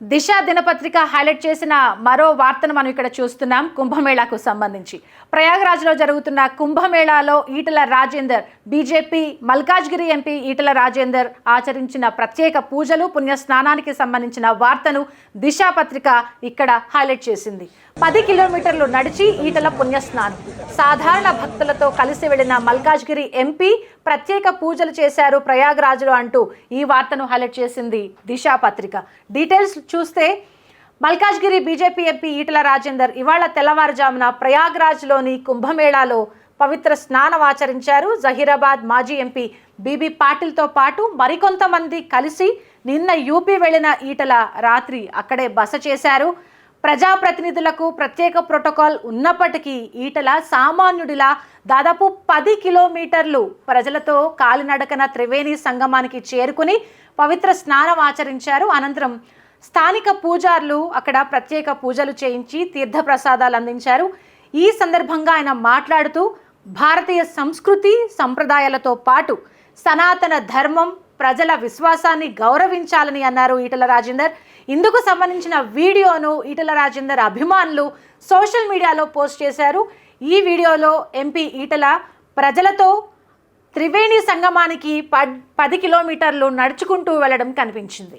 దిశ దినపత్రిక హైలైట్ చేసిన మరో వార్తను మనం ఇక్కడ చూస్తున్నాం కుంభమేళాకు సంబంధించి. ప్రయాగరాజ్లో జరుగుతున్న కుంభమేళాలో ఈటల రాజేందర్ బీజేపీ మల్కాజ్గిరి ఎంపీ ఈటల రాజేందర్ ఆచరించిన ప్రత్యేక పూజలు పుణ్యస్నానానికి సంబంధించిన వార్తను దిశ పత్రిక ఇక్కడ హైలైట్ చేసింది. పది కిలోమీటర్లు నడిచి ఈటల పుణ్యస్నానం. సాధారణ భక్తులతో కలిసి వెళ్ళిన మల్కాజ్గిరి ఎంపీ ప్రత్యేక పూజలు చేశారు ప్రయాగరాజ్లో అంటూ ఈ వార్తను హైలైట్ చేసింది దిశా పత్రిక. డీటెయిల్స్ చూస్తే మల్కాజ్గిరి బీజేపీ ఎంపీ ఈటల రాజేందర్ ఇవాళ తెల్లవారుజామున ప్రయాగ్రాజ్లోని కుంభమేళాలో పవిత్ర స్నానం ఆచరించారు. జహీరాబాద్ మాజీ ఎంపీ బీబీ పాటిల్తో పాటు మరికొంతమంది కలిసి నిన్న యూపీ వెళ్ళిన ఈటల రాత్రి అక్కడే బస చేశారు. ప్రజాప్రతినిధులకు ప్రత్యేక ప్రోటోకాల్ ఉన్నప్పటికీ ఈటల సామాన్యుడిలా దాదాపు పది కిలోమీటర్లు ప్రజలతో కాలినడకన త్రివేణి సంగమానికి చేరుకుని పవిత్ర స్నానం ఆచరించారు. అనంతరం స్థానిక పూజారులు అక్కడ ప్రత్యేక పూజలు చేయించి తీర్థప్రసాదాలు అందించారు. ఈ సందర్భంగా ఆయన మాట్లాడుతూ భారతీయ సంస్కృతి సంప్రదాయాలతో పాటు సనాతన ధర్మం ప్రజల విశ్వాసాన్ని గౌరవించాలని అన్నారు ఈటల రాజేందర్. ఇందుకు సంబంధించిన వీడియోను ఈటల రాజేందర్ అభిమానులు సోషల్ మీడియాలో పోస్ట్ చేశారు. ఈ వీడియోలో ఎంపీ ఈటల ప్రజలతో త్రివేణి సంగమానికి పది కిలోమీటర్లు నడుచుకుంటూ వెళ్ళడం కనిపించింది.